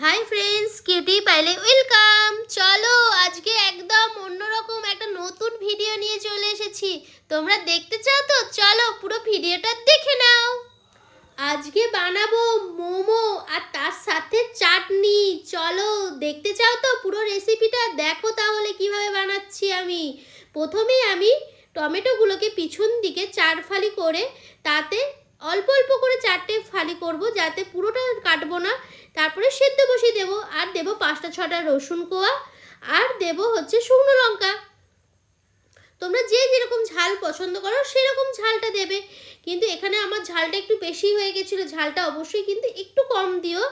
High friends cutie পাইলে welcome চলো, আজকে একদম অন্যরকম একটা নতুন ভিডিও নিয়ে চলে এসেছি। তোমরা দেখতে চাও তো? চলো, পুরো ভিডিওটা দেখে নাও। আজকে বানাবো মোমো আর তার সাথে চাটনি। চলো, দেখতে চাও তো পুরো রেসিপিটা দেখো তাহলে কীভাবে বানাচ্ছি আমি। প্রথমেই আমি টমেটোগুলোকে পিছন দিকে চার ফালি করে তাতে অল্প অল্প করে চারটে ফালি করব যাতে পুরোটা কাটবো না। তারপরে সেদ্ধ বসিয়ে দেবো। আর দেবো পাঁচটা ছটা রসুন কোয়া। আর দেবো হচ্ছে শুকনো লঙ্কা। তোমরা যে যেরকম ঝাল পছন্দ করো, সেরকম ঝালটা দেবে। কিন্তু এখানে আমার ঝালটা একটু বেশি হয়ে গেছিল। ঝালটা অবশ্যই কিন্তু একটু কম দিও।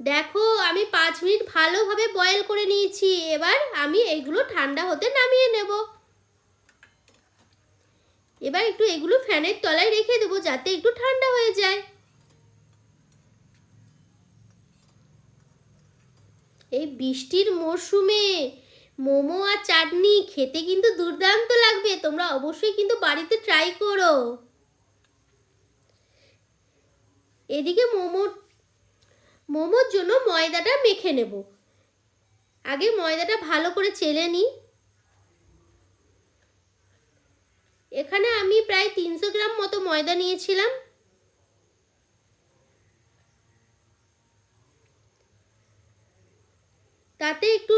দেখো, আমি পাঁচ মিনিট ভালোভাবে বয়েল করে নিয়েছি। এবার আমি এইগুলো ঠান্ডা হতে নামিয়ে নেব। এবার একটু এগুলো ফ্যানের তলায় রেখে দেবো যাতে একটু ঠান্ডা হয়ে যায়। এই বৃষ্টির মরশুমে মোমো আর চাটনি খেতে কিন্তু দুর্দান্ত লাগবে। তোমরা অবশ্যই কিন্তু বাড়িতে ট্রাই করো। এদিকে মোমো, মোমোর জন্য ময়দাটা মেখে নেব। আগে ময়দাটা ভালো করে চেলে নিই। এখানে আমি প্রায় তিনশো গ্রাম মতো ময়দা নিয়েছিলাম। তাতে একটু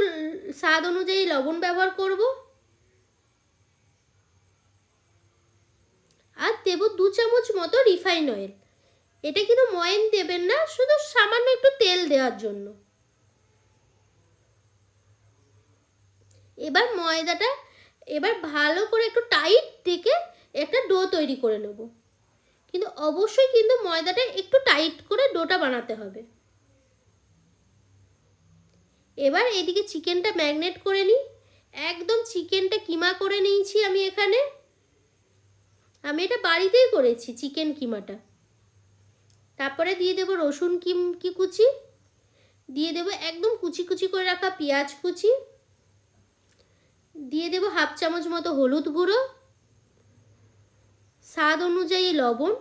স্বাদ অনুযায়ী লবণ ব্যবহার করব। আর দেব দু চামচ মতো রিফাইন অয়েল। এটা কিন্তু ময়েন দেবেন না, শুধু সামান্য একটু তেল দেওয়ার জন্য। এবার ময়দাটা এবার ভালো করে একটু টাইট থেকে একটা ডো তৈরি করে নেব। কিন্তু অবশ্যই কিন্তু ময়দাটা একটু টাইট করে ডোটা বানাতে হবে। এবার এদিকে চিকেনটা ম্যাগনেট করে নিই। একদম চিকেনটা কিমা করে নিয়েছি আমি এখানে। আমি এটা বাড়িতেই করেছি চিকেন কিমাটা। তারপরে দিয়ে দেবো রসুন কিম কি কুচি। দিয়ে দেবো একদম কুচি কুচি করে রাখা পেঁয়াজ কুচি। দিয়ে দেবো হাফ চামচ মতো হলুদ গুঁড়ো, স্বাদ অনুযায়ী লবণ,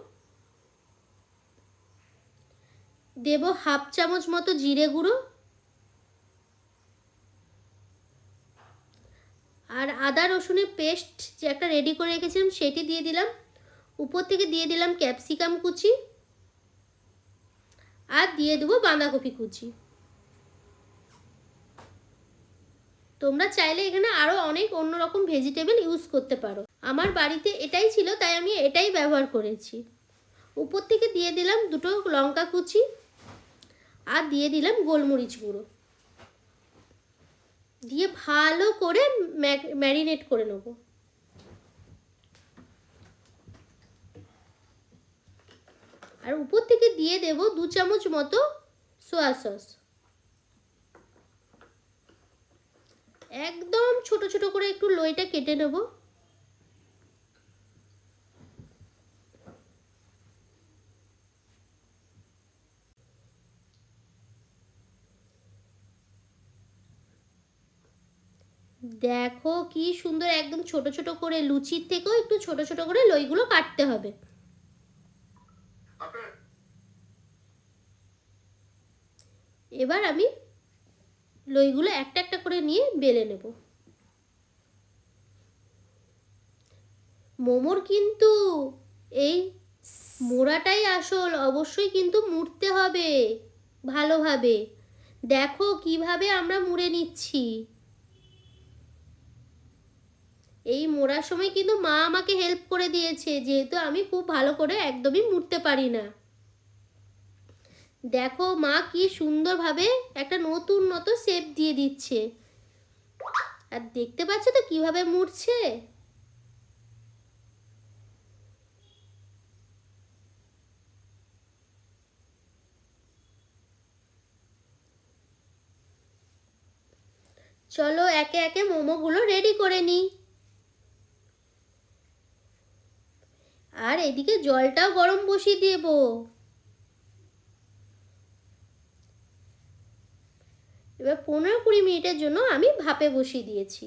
দেব হাফ চামচ মতো জিরে গুঁড়ো আর আদা রসুনের পেস্ট যে একটা রেডি করে রেখেছিলাম সেটি দিয়ে দিলাম। উপর থেকে দিয়ে দিলাম ক্যাপসিকাম কুচি আর দিয়ে দেবো বাঁধাকপি কুচি। তোমরা চাইলে এখানে আরও অনেক অন্যরকম ভেজিটেবল ইউজ করতে পারো। আমার বাড়িতে এটাই ছিল, তাই আমি এটাই ব্যবহার করেছি। উপর থেকে দিয়ে দিলাম দুটো লঙ্কা কুচি আর দিয়ে দিলাম গোলমরিচ গুঁড়ো। দিয়ে ভালো করে ম্যারিনেট করে নেব। আর উপর থেকে দিয়ে দেব দু চামচ মতো সোয়া সস। একদম ছোট ছোট করে একটু লইটা কেটে নেব। দেখো কি সুন্দর একদম ছোট ছোট করে লুচির থেকেও একটু ছোট ছোট করে লইগুলো কাটতে হবে। এবার আমি লইগুলো একটা একটা করে নিয়ে বেলে নেব। মোমোর কিন্তু এই মোড়াটাই আসল, অবশ্যই কিন্তু মুড়তে হবে ভালোভাবে। দেখো কীভাবে আমরা মুড়ে নিচ্ছি। এই মোড়ার সময় কিন্তু মা আমাকে হেল্প করে দিয়েছে, যেহেতু আমি খুব ভালো করে একদমই মুড়তে পারি না। দেখো মা কি সুন্দরভাবে একটা নতুন নতুন শেপ দিয়ে দিচ্ছে। আর দেখতে পাচ্ছ তো কীভাবে মুড়ছে? চলো একে একে মোমোগুলো রেডি করে নিই আর এদিকে জলটাও গরম বসিয়ে দেব। এবার পনেরো কুড়ি মিনিটের জন্য আমি ভাপে বসিয়ে দিয়েছি।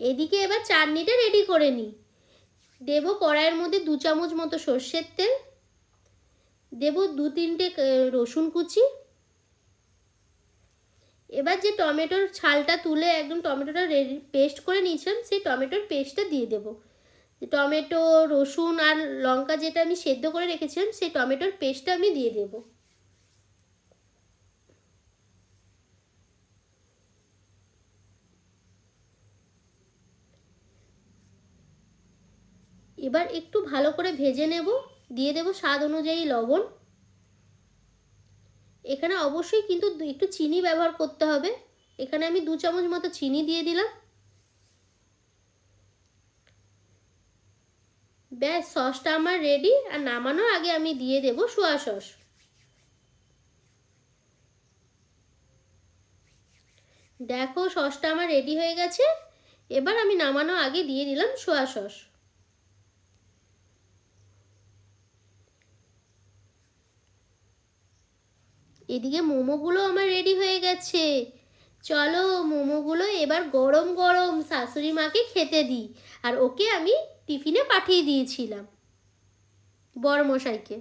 এদিকে এবার চাটনিটা রেডি করে নিই দেব কড়াইয়ের মধ্যে দু চামচ মতো সর্ষের তেল, দেব দু তিনটে রসুন কুচি। এবার যে টমেটোর ছালটা তুলে একদম টমেটোটা রেডি, পেস্ট করে নিয়েছিলাম, সেই টমেটোর পেস্টটা দিয়ে দেব। টমেটো, রসুন আর লঙ্কা যেটা আমি সেদ্ধ করে রেখেছিলাম, সেই টমেটোর পেস্টটা আমি দিয়ে দেব। এবার একটু ভালো করে ভেজে নেব, দিয়ে দেব স্বাদ অনুযায়ী লবণ। এখানে অবশ্যই কিন্তু একটু চিনি ব্যবহার করতে হবে। এখানে আমি দু চামচ মতো চিনি দিয়ে দিলাম। ব্যাস, সসটা আমার রেডি আর নামানোর আগে আমি দিয়ে দেব সোয়া সস। দেখো সসটা আমার রেডি হয়ে গেছে। এবার আমি নামানোর আগে দিয়ে দিলাম সোয়া সস। এদিকে মোমোগুলো আমার রেডি হয়ে গেছে। চলো মোমোগুলো এবার গরম গরম শাশুড়ি মাকে খেতে দিই। আর ওকে আমি টিফিনে পাঠিয়ে দিয়েছিলাম। বড় মশাইকে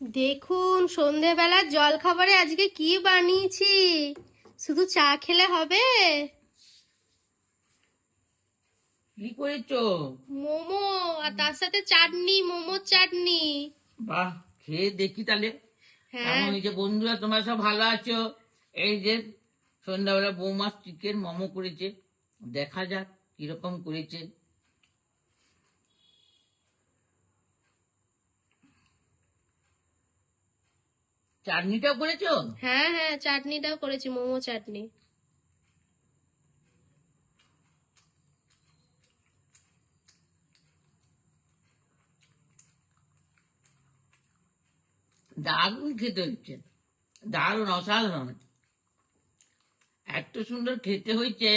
দেখুন সন্ধেবেলার জল খাবারে আজকে কি বানিয়েছি? শুধু চা খেলে হবে? কি করেছ? মোমো আর তার সাথে চাটনি মোমোর চাটনি। বাহ খেয়ে দেখি তাহলে। হ্যাঁ। যে বন্ধুরা তোমরা সব ভালো আছো? এই যে সন্ধ্যাবেলা বৌমা চিকেন মোমো করেছে। দেখা যাক কীরকম করেছে। চাটনিটাও করেছ? হ্যাঁ হ্যাঁ চাটনিটাও করেছি মোমো চাটনি। দারুণ খেতে হচ্ছে। দারুণ অসাধারণ। এত সুন্দর খেতে হয়েছে।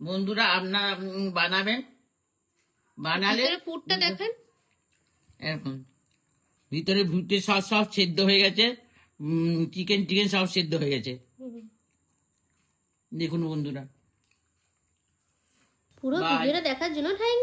বন্ধুরা আপনারা বানাবেন? বানালে পুরটা দেখেন। এরকম। ভিতরে ভুটে সব সব সেদ্ধ হয়ে গেছে। চিকেন টিকেন সব সেদ্ধ হয়ে গেছে। দেখুন বন্ধুরা। পুরো ভিডিওটা দেখার জন্য থ্যাংক